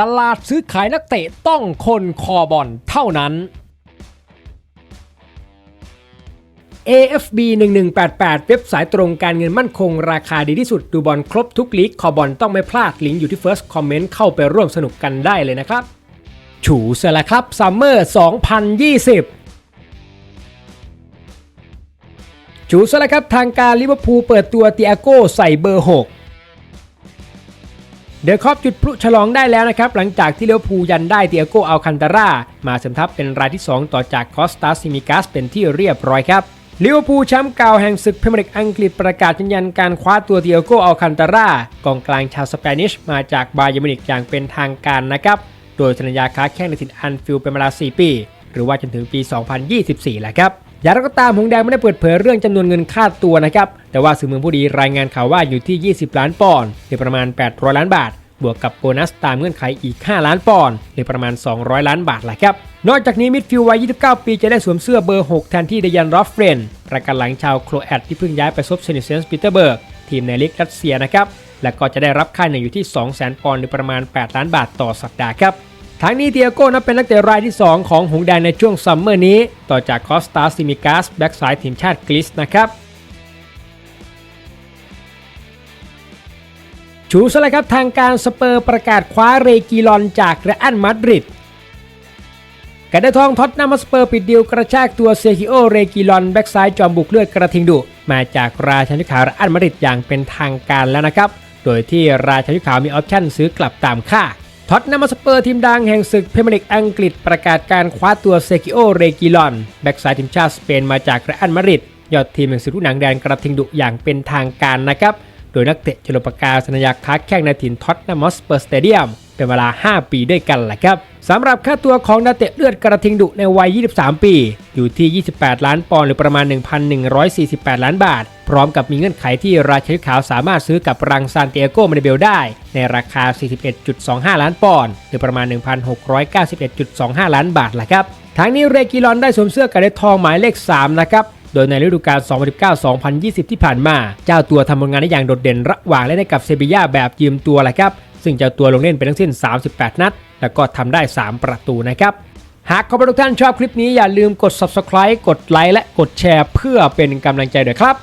ตลาดซื้อขายนักเตะต้องคนคอบอลเท่านั้น AFB 1188 เว็บสายตรงการเงินมั่นคงราคาดีที่สุด ดูบอลครบทุกลีกคอบอลต้องไม่พลาดลิงก์อยู่ที่ First Comment เข้าไปร่วมสนุกกันได้เลยนะครับ ฉูเสร็จแล้วครับซัมเมอร์ 2020จูซะแล้วครับทางการลิเวอร์พูลเปิดตัวเตียโก้ใส่เบอร์ 6 เดอะคอปจุดพลุฉลองได้แล้วนะครับ หลังจากที่เลิเวอร์พูยันได้เตียโกอัลคันตาร่า มาเสริมทัพเป็นรายที่ 2 ต่อจากคอสตาซิมิกัสเป็นที่เรียบร้อยครับลิเวอร์พูลแชมป์เก่าแห่งศึกพรีเมียร์ลีกอังกฤษประกาศยืนยันการคว้าตัวเตียโกอัลคันตาร่ากองกลางชาวสเปนิชมาจากบาเยอร์มิวนิกอย่างเป็นทางการนะครับ โดยสัญญาค้าแข่งในถิ่นอันฟิลเป็นเวลา 4 ปี หรือว่าจนถึงปี 2024แหละครับ อย่างไรก็ตามหงแดงไม่ได้เปิดเผยเรื่องจำนวนเงินค่าตัวนะครับ แต่ว่าสื่อเมืองผู้ดีรายงานข่าวว่าอยู่ที่ 20 ล้านปอนด์หรือประมาณ 800 ล้านบาท บวกกับโบนัสตามเงื่อนไขอีก 5 ล้านปอนด์หรือประมาณ 200 ล้านบาทแหละครับ นอกจากนี้มิดฟิลด์วัย 29 ปีจะได้สวมเสื้อเบอร์ 6 แทนที่เดยันรอฟเฟรนประกันหลังชาวโครแอตที่เพิ่งย้ายไปซบเซนิเซนส์ปีเตอร์เบิร์กทีมในลีกรัสเซียนะครับและก็จะได้รับค่าเหนื่อยอยู่ที่ 200,000 ปอนด์หรือประมาณ 8 ล้านบาทต่อสัปดาห์ครับ ทั้งนี้เตียโก้นับเป็นนักเตะรายที่ 2 ของหงแดงในช่วงซัมเมอร์นี้ ต่อจากคอสตาซิมิกัสแบ็กซ้ายทีมชาติกรีซนะครับชูสเลยครับทางการสเปอร์ประกาศคว้าเรกิลอนจากเรอัลมาดริดกระดทองท็อตนามัสเปอร์ปิดดีลกระชากตัวเซคิโอเรกิลอนแบ็กซ้ายจอมบุกเลือดกระทิงดุ มาจากราชานิขาวเรอัลมาดริดอย่างเป็นทางการแล้วนะครับ โดยที่ราชานิขาวมีออปชั่นซื้อกลับตามค่า ท็อตนามสเปอร์ทีมดังแห่งศึกพรีเมียร์ลีกอังกฤษประกาศการคว้าตัวเซกิโอ เรกิลอน แบ็กซ้ายทีมชาติสเปนมาจากเรอัลมาดริดยอดทีมแห่งศึกลูกหนังแดงกระทิงดุอย่างเป็นทางการนะครับ โดยนักเตะจลปกาสัญญาค้าแข่งในถิ่นท็อตนามอสเปอร์สเตเดียมเป็นเวลา 5 ปีด้วยกันแหละครับสำหรับค่าตัวของนักเตะเลือดกระทิงดุในวัย 23 ปี อยู่ที่ 28 ล้านปอนด์หรือประมาณ 1,148 ล้านบาท ร้อมกับมีเงื่อนไขที่ราชาขาวสามารถซื้อกับรังซานเตียโกมาเดเบลได้ ในราคา 41.25 ล้านปอนด์หรือประมาณ 1,691.25 ล้านบาทแหละครับทั้งนี้เรกิลอนได้สวมเสื้อกับเลทองหมายเลข 3 นะครับโดยในฤดูกาล 2019-2020 ที่ผ่านมา เจ้าตัวทำผลงานได้อย่างโดดเด่นระหว่างเล่นกับเซบีย่าแบบยืมตัวแหละครับ ซึ่งเจ้าตัวลงเล่นไปทั้งสิ้น 38 นัด แล้วก็ทำได้ 3 ประตูนะครับ หากขอบทุกท่านชอบคลิปนี้อย่าลืมกด subscribe กดไลค์และกดแชร์เพื่อเป็นกำลังใจด้วยครับ